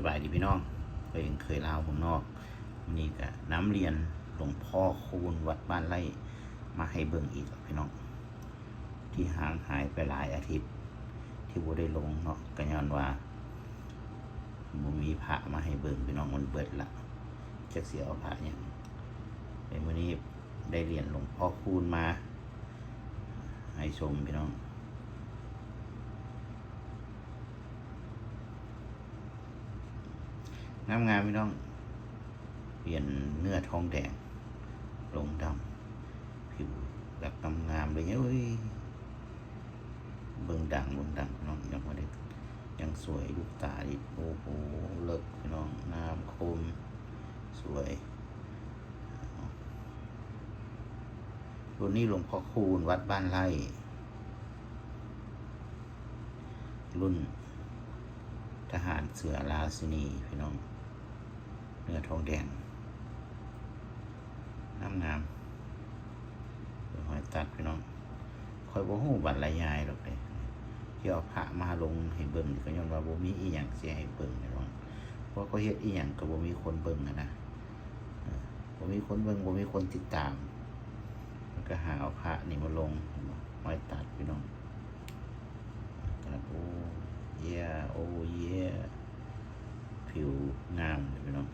สบายดีพี่น้องเคยเห็นเคยเล่าผมนอกวันนี้ก็น้ำเรียนหลวงพ่อคูณวัดบ้านไร่มาให้เบิ่งอีกพี่น้อง ที่ห่างหายไปหลายอาทิตย์ ที่บ่ได้ลงเนาะก็ย้อนว่าบ่มีพระมาให้เบิ่งพี่น้องมันเบิดละจักเสียเอาพระหยังในวันนี้ได้เรียนหลวงพ่อคูณมา ให้ชมพี่น้อง งามงามๆพี่น้อง เปลี่ยนเนื้อทองแดง ลงดำผิวแบบงามงามเลยเอ้ยเบิ่งดังเบิ่งดังน้องยังไม่ได้ยังสวยลูกตาดิโอ้โหเลิศพี่น้องงามคมสวยรุ่นนี้หลวงพ่อคูณวัดบ้านไร่รุ่น ทหารเสือราชินีพี่น้องเนื้อทองแดงงามงามหอยตัดพี่น้องคอยบ่ฮู้บัตรลายยายหรอกเลยที่เอาพระมาลงให้เบิ่งก็ย้อนว่าบ่มีอีหยังสิให้เบิ่งพี่น้องเพราะเขาเฮ็ดอีหยังก็บ่มีคนเบิ่งนะบ่มีคนเบิ่งบ่มีคนติดตามมันก็หาเอาพระนี่มาลงหอยตัดพี่น้องตัดโอ้เย่โอ้เย่ผิวงามเลยพี่น้อง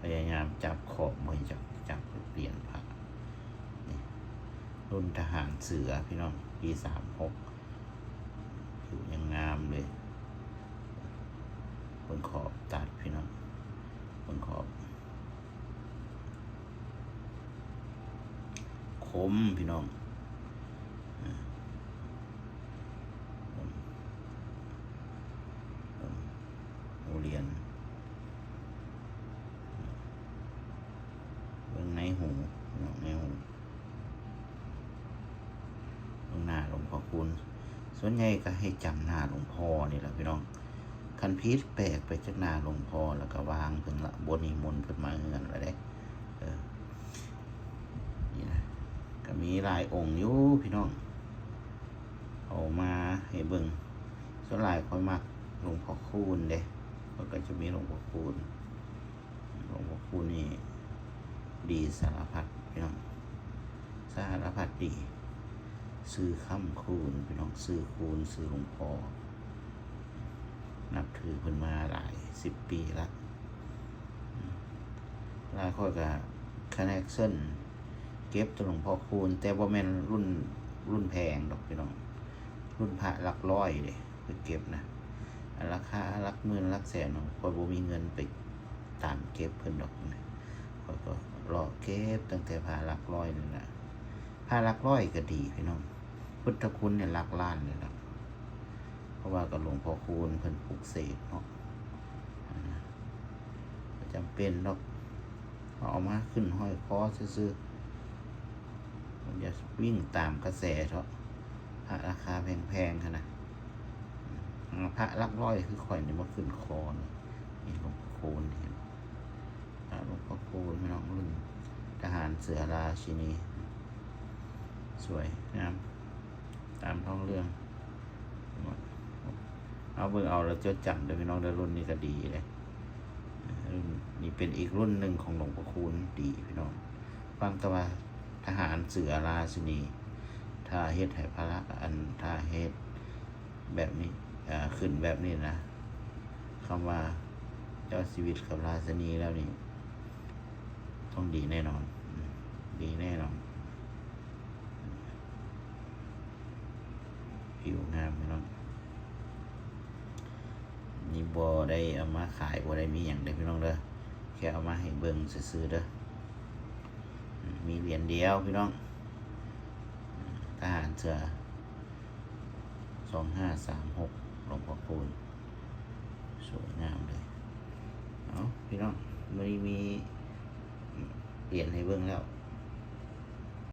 พยายามจับขอบมือจับจับเปลี่ยนผ้ารุ่นทหารเสือพี่น้องปีสามหกผิวยังงามเลยบนขอบตัดพี่น้องบนขอบ คมพี่น้องอ่าคมคมโอ เรียนเบื้องในหูเนาะในหูเบื้องหน้าหลวงพ่อคุณ ส่วนใหญ่ก็ให้จำหน้าหลวงพ่อนี่แหละพี่น้องคันพีชแปลกไปจากหน้าหลวงพ่อแล้วก็วางเพิ่นละบนนิมนต์เพิ่นมาเฮือนไว้ได้เออนี่นะก็มีลายองค์อยู่พี่น้องเอามาให้เบิ่งส่วนหลายค่อยมักหลวงพ่อคูณเด้ แล้วก็จะมีหลวงพ่อคูณหลวงพ่อคูณนี่ดีสารพัดพี่น้องสารพัดดีซื้อคำคูณพี่น้องซื้อคูณซื้อหลวงพ่อนับถือเพิ่นมาหลายสิบปีละหลายคนก็คอนเนคชั่นเก็บตัวหลวงพ่อคูณ แต่ว่าแม่นรุ่นรุ่นแพงดอกพี่น้อง รุ่นพระหลักร้อยเลยไปเก็บนะ ราคาลักหมื่นลักแสนเนาะพอยบ่มีเงินไปตามเก็บเพิ่นดอกนะข้อยก็รอเก็บตั้งแต่พาลักร้อยนี่แหละพาลักร้อยก็ดีพี่น้อง พุทธคุณเนี่ยลักล้านเลยนะเพราะว่ากับหลวงพ่อคูณเพิ่นปลุกเสกเนาะอ่าบ่จำเป็นหรอกเอามาขึ้นห้อยคอซื่อมันจะวิ่งตามกระแสเถอะพระราคาแพงๆขนาด พระลักร้อยคือข่อยเนี่มาขึ้นคอนี่นี่หลวงพ่อคูณเห็นพระหลวงพ่อคูณพี่น้องรุ่นทหารเสือราชินี สวยงามตามท้องเรื่อง เอาเบิ่งเอาแล้วจดจำเดี๋ยวพี่น้องเดี๋ยวรุ่นนี้ก็ดีเลยรุ่นนี้เป็นอีกรุ่นหนึ่งของหลวงพ่อคูณดีพี่น้องฟังตะว่าทหารเสือราชินีถ้าเฮ็ดให้พระอันถ้าเฮ็ดแบบนี้ ขึ้นแบบนี้นะคำว่าเจ้าชีวิตกับราชนีแล้วนี่ ต้องดีแน่นอน ดีแน่นอนผิวงามพี่น้องนี่บอได้เอามาขายบอได้มีอย่างเดียวพี่น้องเด้อแค่เอามาให้เบิ่งซื้อๆเด้อมีเหรียญเดียวพี่น้องทหารเสือสองห้าสามหก ลวงพ่อคูณสวยงามเลยเอาพี่น้องไม่มีเปลี่ยนให้เบิ่งแล้ว